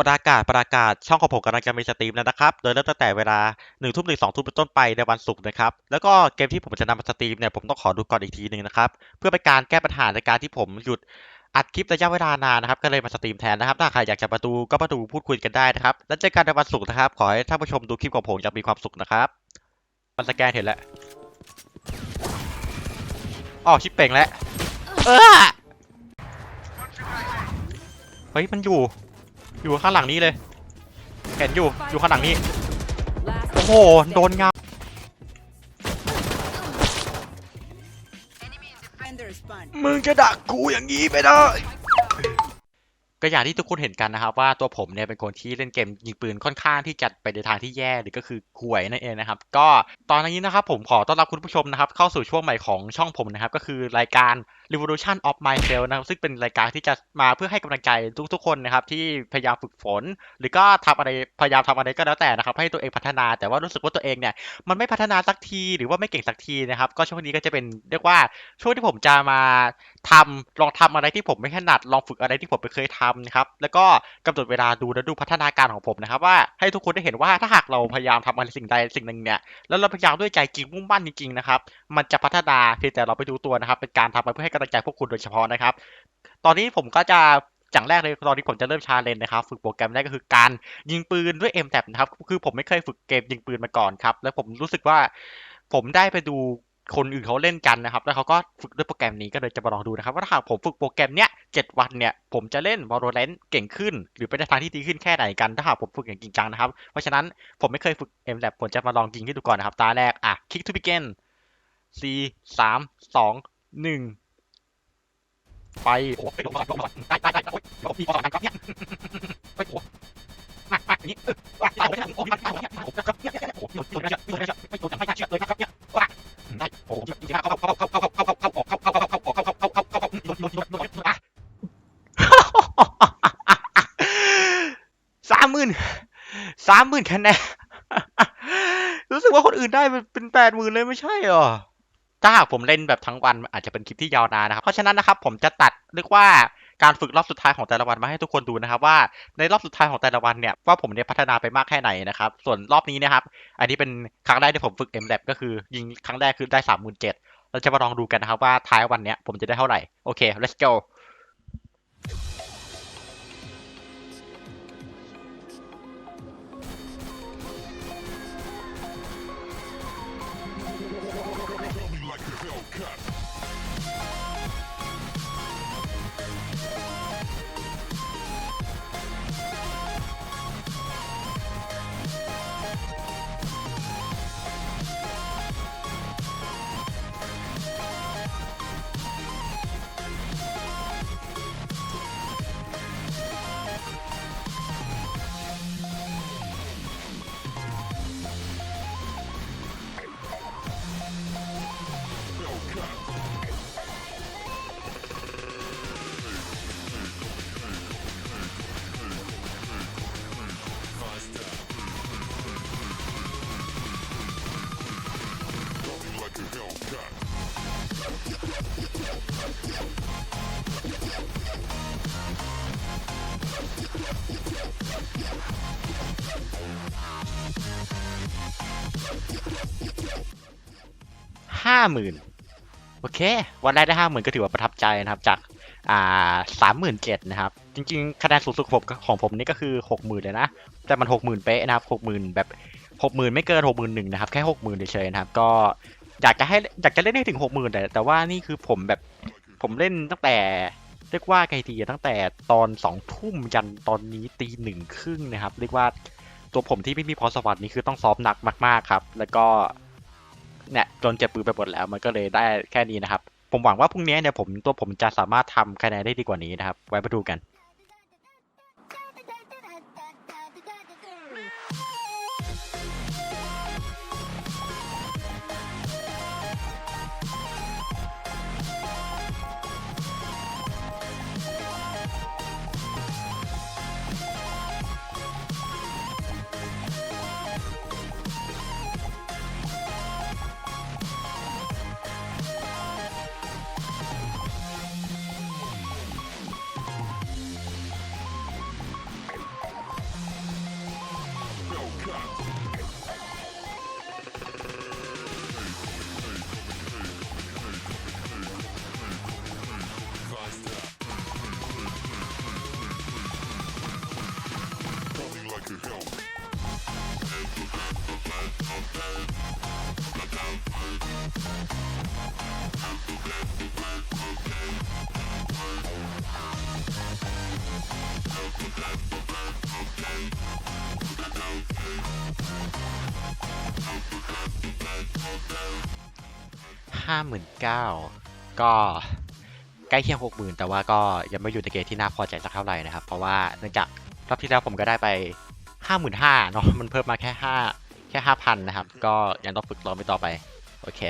ประกาศประกาศช่องของผมกำลังจะมีสตรีมแล้วนะครับ โดยเริ่มตั้งแต่เวลา1นึ่ทุ่มถึงสองทุ่มเป็นต้นไปในวันศุกร์นะครับ แล้วก็เกมที่ผมจะนำมาสตรีมเนี่ยผมต้องขอดูก่อนอีกทีหนึ่งนะครับ เพื่อเป็นการแก้ปัญหาในการที่ผมหยุดอัดคลิประยะเวลานานนะครับ ก็เลยมาสตรีมแทนนะครับ ถ้าใครอยากจะมาดูก็มาดูพูดคุยกันได้นะครับ แล้วเจอกันในวันศุกร์นะครับ ขอให้ท่านผู้ชมดูคลิปของผมอย่างมีความสุขนะครับมันสแกนเห็นแล้วอ๋อชิปเป่งแล้วเออเฮ้ยมันอยู่ อยู่ข้างหลังนี้เลย เห็นอยู่ อยู่ข้างหลังนี้ Last โอ้โห โดนเงา defender spawn. มึงจะดักกูอย่างนี้ไม่ได้ก็อย่างที่ทุกคนเห็นกันนะครับว่าตัวผมเนี่ยเป็นคนที่เล่นเกมยิงปืนค่อนข้างที่จะไปในทางที่แย่หรือก็คือห่วยนั่นเองนะครับ ก็ตอนนี้นะครับผมขอต้อนรับคุณผู้ชมนะครับ เข้าสู่ช่วงใหม่ของช่องผมนะครับ ก็คือรายการ Revolution of Myself นะครับซึ่งเป็นรายการที่จะมาเพื่อให้กำลังใจทุกๆคนนะครับที่พยายามฝึกฝน หรือก็ทำอะไรพยายามทำอะไรก็แล้วแต่นะครับให้ตัวเองพัฒนาแต่ว่ารู้สึกว่าตัวเองเนี่ยมันไม่พัฒนาสักทีหรือว่าไม่เก่งสักทีนะครับก็ช่วงนี้ก็จะเป็นเรียกว่าช่วงที่ผมจะมาทำลองทำอะไรที่ผมไม่ถนัดลองฝึกอะไรที่ผมไม่เคยทำนะครับแล้วก็กำหนดเวลาดูและดูพัฒนาการของผมนะครับว่าให้ทุกคนได้เห็นว่าถ้าหากเราพยายามทำอะไรสิ่งใดสิ่งหนึ่งเนี่ยแล้วเราพยายามด้วยใจจริงมุ่งมั่นจริงๆนะครับมันจะพัฒนาเพียงแต่เราไปดูตัวนะครับเป็นการทำมาเพื่อให้กำลังใจพวกคุณโดยเฉพาะนะครับ ตอนนี้ผมก็จะอย่างแรกเลยตอนนี้ผมจะเริ่มชาเลนจ์นะครับ ฝึกโปรแกรมแรกก็คือการยิงปืนด้วย m t a b นะครับ คือผมไม่เคยฝึกเกมยิงปืนมาก่อนครับ แล้วผมรู้สึกว่าผมได้ไปดูคนอื่นเขาเล่นกันนะครับ แล้วเขาก็ฝึกด้วยโปรแกรมนี้ก็เลยจะมาลองดูนะครับว่าถ้าหากผมฝึกโปรแกรมเนี้ยเจ็ดวันเนี่ยผมจะเล่น Valorant เก่งขึ้น หรือไปในทางที่ดีขึ้นแค่ไหนกัน ถ้าหากผมฝึกอย่างจริงจังนะครับ เพราะฉะนั้นผมไม่เคยฝึก m t a b ผมจะมาลองยิงให้ดูก่อนนะครับ ตาแรกอะ Kick to begin สี่สามสองหนึ่ง ไปโอ้ยลงมาลงมาได้ได้ได้โอ้ยลงมีความกันครับเนี่ยไปโอ้มามาอย่างนี้ว่าเราไม่ได้โอ้ยมันเอาเนี่ยโอ้ยครับเนี่ยโอ้ยโดนโดนเชื่อโดนเชื่อไม่โดนไม่เชื่อเลยนะครับเนี่ยว่าได้โอ้ยจริงๆเข้าเข้าเข้าเข้าเข้าเข้าเข้าเข้าเข้าเข้าเข้าเข้าเข้าเข้าเข้าเข้าเข้าโดนโดนโดนโดนอะสามหมื่นสามหมื่นคะแนนรู้สึกว่าคนอื่นได้เป็นแปดหมื่นเลยไม่ใช่หรอ ถ้าหากผมเล่นแบบทั้งวันอาจจะเป็นคลิปที่ยาวนานนะครับ เพราะฉะนั้นนะครับผมจะตัดเรียกว่าการฝึกรอบสุดท้ายของแต่ละวันมาให้ทุกคนดูนะครับว่าในรอบสุดท้ายของแต่ละวันเนี่ยว่าผมเนี่ยพัฒนาไปมากแค่ไหนนะครับส่วนรอบนี้นะครับอันนี้เป็นครั้งแรกที่ผมฝึก m l a b ก็คือยิงครั้งแรกคือได้สามหมื่นเจ็ดเราจะมาลองดูกันนะครับว่าท้ายวันเนี้ยผมจะได้เท่าไหร่โอเค let's go ห้าหมื่นโอเค วันแรกได้ห้าหมื่นก็ถือว่าประทับใจนะครับ จากอ่าสามหมื่นเจ็ดนะครับ จริงๆคะแนนสูงสุดของผมของผมนี่ก็คือหกหมื่นเลยนะ แต่มันหกหมื่นเป๊ะนะครับหกหมื่นแบบหกหมื่นไม่เกินหกหมื่นหนึ่งนะครับ แค่หกหมื่นเฉยๆนะครับ ก็อยากจะให้อยากจะเล่นให้ถึงหกหมื่นแต่แต่ว่านี่คือผมแบบผมเล่นตั้งแต่เรียกว่าไงดีตั้งแต่ตอนสองทุ่มยันตอนนี้ตีหนึ่งครึ่งนะครับ เรียกว่าตัวผมที่ไม่มีพรสวรรค์นี่คือต้องซ้อมหนักมากๆครับ แล้วก็ เนี่ยจนเจ็บปืนไปหมดแล้ว มันก็เลยได้แค่นี้นะครับ ผมหวังว่าพรุ่งนี้เนี่ยผมตัวผมจะสามารถทำคะแนนได้ดีกว่านี้นะครับ ไว้มาดูกัน ห้าหมื่นเก้าก็ใกล้เคียงหกหมื่นแต่ว่าก็ยังไม่อยู่ในเกณฑ์ที่น่าพอใจสักเท่าไหร่นะครับ เพราะว่าเนื่องจากรอบที่แล้วผมก็ได้ไปห้าหมื่นห้าเนาะมันเพิ่มมาแค่ห้าแค่ห้าพันนะครับ ก็ยังต้องฝึกรอไปต่อไป โอเค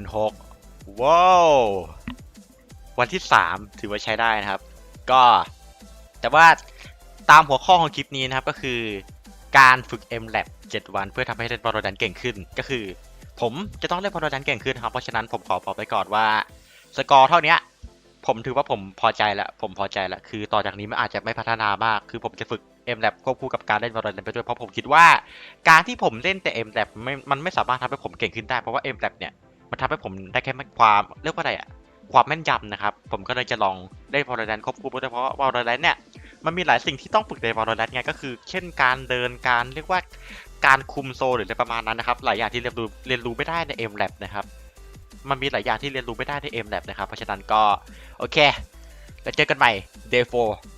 มื่นหกว้าว วันที่สามถือว่าใช้ได้นะครับ ก็ แต่ว่าตามหัวข้อของคลิปนี้นะครับก็คือการฝึก MLab 7 วันเพื่อทำให้เล่น Valorant เก่งขึ้น ก็คือ ผมจะต้องเล่น Valorant เก่งขึ้นครับเพราะฉะนั้นผมขอบอกไปก่อนว่าสกอร์เท่านี้ผมถือว่าผมพอใจแล้วผมพอใจแล้วคือต่อจากนี้มันอาจจะไม่พัฒนามาก คือผมจะฝึก MLab ควบคู่กับการเล่น Valorant ไปด้วยเพราะผมคิดว่า การที่ผมเล่นแต่ MLab ไม่มันไม่สามารถทำให้ผมเก่งขึ้นได้เพราะว่า MLab เนี่ย มันทำให้ผมได้แค่ความเรียกว่าอะไรอะความแม่นยำนะครับ ผมก็เลยจะลองเล่น Valorant ควบคู่ไปด้วยเฉพาะว่า Valorant เนี่ยมันมีหลายสิ่งที่ต้องฝึกใน Valorant ไงก็คือ เช่นการเดินการเรียกว่าการคุมโซหรืออะไรประมาณนั้นนะครับ หลายอย่างที่เรียนรู้เรียนรู้ไม่ได้ใน MLab นะครับมันมีหลายอย่างที่เรียนรู้ไม่ได้ใน MLab นะครับเพราะฉะนั้นก็โอเคแล้วเจอกันใหม่ Day 4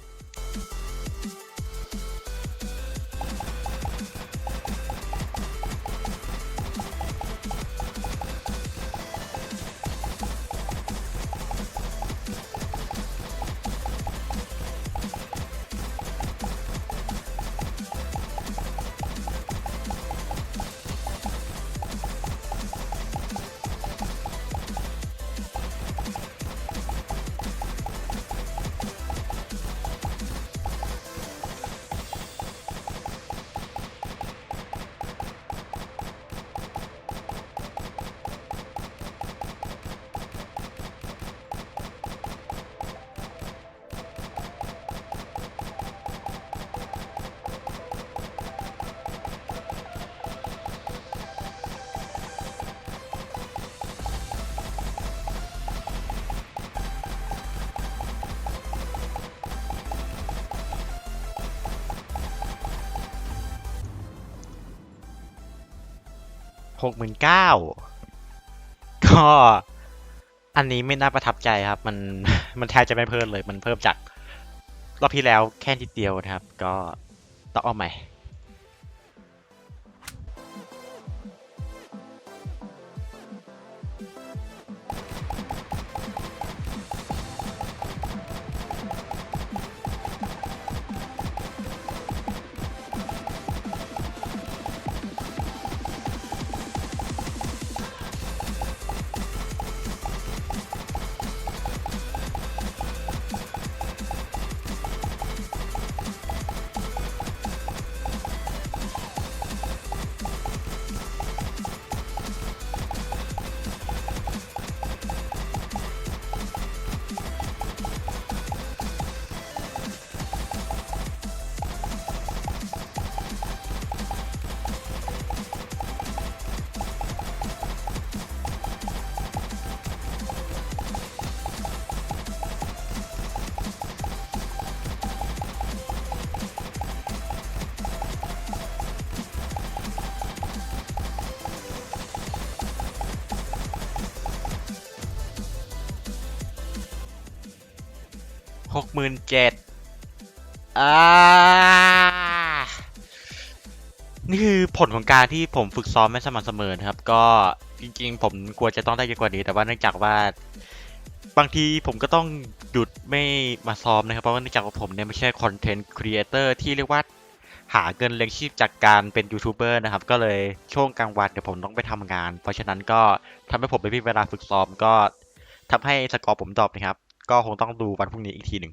หกหมื่นเก้าก็อันนี้ไม่น่าประทับใจครับ มันมันแทบจะไม่เพิ่มเลย มันเพิ่มจากรอบที่แล้วแค่นิดเดียวนะครับ ก็ต้องเอาใหม่ หกหมื่นเจ็ดอ่า นี่คือผลของการที่ผมฝึกซ้อมไม่สม่ำเสมอนะครับ ก็จริงๆ ผมกลัวจะต้องได้เยอะกว่านี้ แต่ว่าเนื่องจากว่าบางทีผมก็ต้องหยุดไม่มาซ้อมนะครับเพราะว่าเนื่องจากว่าผมเนี่ยไม่ใช่คอนเทนต์ครีเอเตอร์ที่เรียกว่าหาเงินเลี้ยงชีพจากการเป็นยูทูบเบอร์นะครับ ก็เลยช่วงกลางวันเดี๋ยวผมต้องไปทำงาน เพราะฉะนั้นก็ทำให้ผมไม่มีเวลาฝึกซ้อมก็ทำให้สกอร์ผมดรอปนะครับ ก็คงต้องดูวันพรุ่งนี้อีกทีหนึ่ง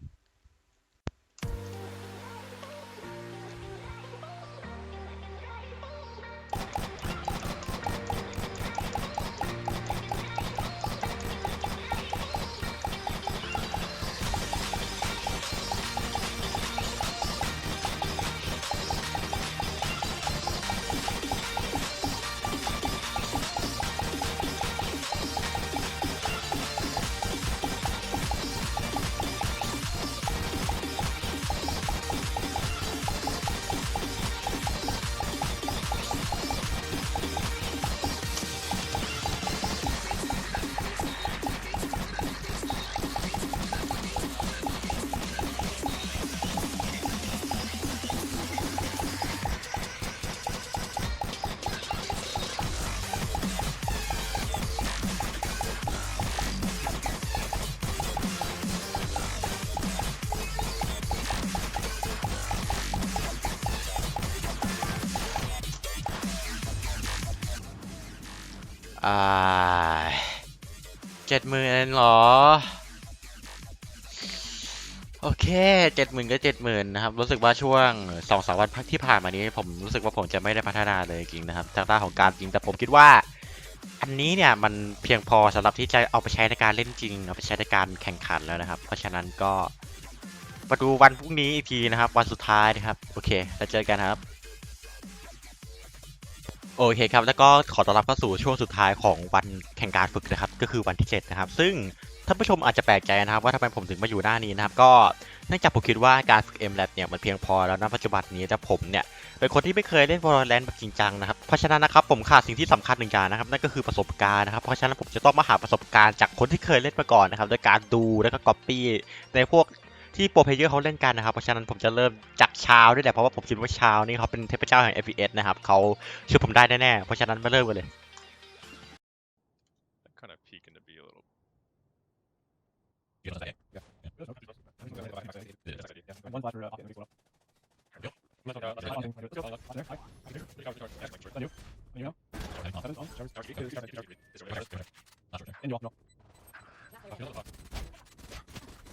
เจ็ดหมื่นเหรอ โอเคเจ็ดหมื่นก็เจ็ดหมื่นนะครับ รู้สึกว่าช่วงสองสามวันที่ผ่านมานี้ ผมรู้สึกว่าผมจะไม่ได้พัฒนาเลยจริงนะครับทางด้านของการจริงแต่ผมคิดว่า อันนี้เนี่ยมันเพียงพอสำหรับที่จะเอาไปใช้ในการเล่นจริงเอาไปใช้ในการแข่งขันแล้วนะครับ เพราะฉะนั้นก็มาดูวันพรุ่งนี้อีกทีนะครับ วันสุดท้ายนะครับ โอเค แล้วเจอกันครับ โอเคครับ แล้วก็ขอต้อนรับเข้าสู่ช่วงสุดท้ายของวันแข่งการฝึกนะครับ ก็คือวันที่ 7 นะครับ ซึ่งท่านผู้ชมอาจจะแปลกใจนะครับ ว่าทำไมผมถึงมาอยู่หน้านี้นะครับ ก็เนื่องจากผมคิดว่าการฝึก MLab เนี่ยมันเพียงพอแล้วนะปัจจุบันนี้แต่ผมเนี่ยเป็นคนที่ไม่เคยเล่น Valorant แบบจริงจังนะครับ เพราะฉะนั้นนะครับผมขาดสิ่งที่สำคัญหนึ่งอย่างนะครับนั่นก็คือประสบการณ์นะครับ เพราะฉะนั้นผมจะต้องมาหาประสบการณ์จากคนที่เคยเล่นมาก่อนนะครับโดยการดูแล้วก็ copy ในพวก ที่โปรเพลเยอร์เขาเล่นกันนะครับ เพราะฉะนั้นผมจะเริ่มจากชาวด้วยแหละ เพราะว่าผมคิดว่าชาวนี่เขาเป็นเทพเจ้าแห่ง FPS นะครับเขาช่วยผมได้แน่ๆ เพราะฉะนั้นมาเริ่มกันเลย kind of peeking to be a little. You know,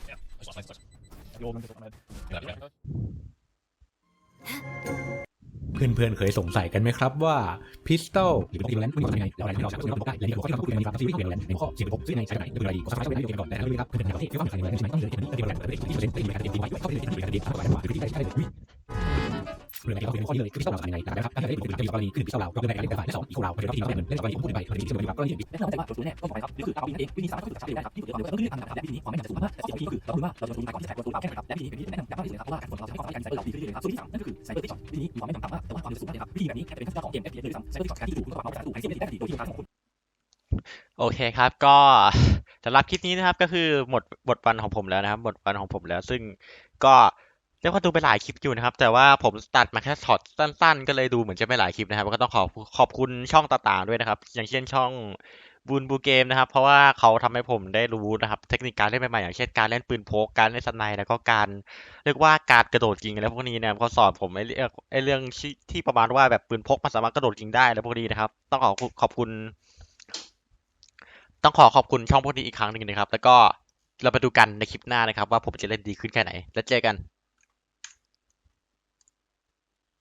yeah. Yeah. One flash for uh, optic, maybe You know? Seven on. In your, no. The old one is on my head. เพื่อนๆ เคยสงสัยกันไหมครับว่าพิสตอลหรือเป็นแลนด์มันทำยังไงแล้วอะไรที่เราสามารถทำได้และนี่คือข้อที่เราพูดคุยกันในซีรีส์ของแลนด์ในข้อเสียงผมซึ่งในใช้ไหนโดยอะไรก็สามารถใช้ได้ก่อนแต่ถ้าไม่ครับเพื่อนๆที่ฟังในแลนด์ใช่ไหมต้องเรียนที่แลนด์ที่เราเล่นที่เราเล่นที่เราเล่นที่เราเล่นเข้าไปเล่นที่เราเล่นที่เราเล่นหรือที่ได้ใช้ได้เล ยเรื่องอะไรก็เป็นข้อนี้เลยคือพิสตอลเราทำยังไงนะครับถ้าได้เป็นกรณีคือพิสตอลเราก็เป็นการเล่นแบบฝ่ายสองอีกเราเป็นที่เราเล่นเล่นกรณีผมพูดไปกรณีที่เราก็เล่นแนะนำว่าตัวแน่ต้องบอกไปครับนี่คือการเอาเองวิธีสามารถฝึกชัดเจนได้ครับนี่คือเราต้องเลือกทำนะครับและวิธีนี้ความไม่นานจะสูงมากแต่สิ่งที่คือเราดูว่าเราจะลงทุนไปก่อนที่จะแข่งตัวเปล่าแค่ไหนครับและวิธีนี้เป็นวิธีแนะนำอย่างมากที่สุดเลยครับเพราะว่าการฝึกเราจะให้ความสามารถการใช้เราดีขึ้นเรื่อยๆครับส่วนที่สามนั่นก็คือไซเบอร์ติ๊กช็อตวิธีนี้มีความไม่นานต่ำมากแต่ว่าความเร็วสูงมากเลยครับวิธีแบบนี้จะเป็นขั้นตอนของเกม FPS เลยซ้ำไซเบอร์ติ๊กช็อตการที่ถูกคุณต้องวางไว้ถูกให้เสียไม่ได้ดีโดยที่การของคุณโอเคครับก็สำหรับคลิปนี้นะครับก็คือหมดบทวันของผมแล้วนะครับหมดวันของผมแล้ว ซึ่งก็ เรียกว่าดูไปหลายคลิปอยู่นะครับ แต่ว่าผมตัดมาแค่ช็อตสั้น ๆ ก็เลยดูเหมือนจะไม่หลายคลิปนะครับก็ต้องขอขอบคุณช่องต่างๆด้วยนะครับ อย่างเช่นช่องบูนบูเกมนะครับ เพราะว่าเขาทำให้ผมได้รู้นะครับ เทคนิคการเล่นใหม่ๆอย่างเช่นการเล่นปืนพกการเล่นสไนด์แล้วก็การเรียกว่าการกระโดดยิงอะไรพวกนี้นะครับเขาสอนผมไอ้เรื่องไอ้เรื่องที่ที่ประมาณว่าแบบปืนพกมันสามารถกระโดดยิงได้แล้วพวกนี้นะครับ ต้องขอขอบคุณ ต้องขอขอบคุณช่องพวกนี้อีกครั้งหนึ่งนะครับ แล้วก็เราไปดูกันในคลิปหน้านะครับ ว่าผมจะเล่นดีขึ้นแค่ไหน แล้วเจอกัน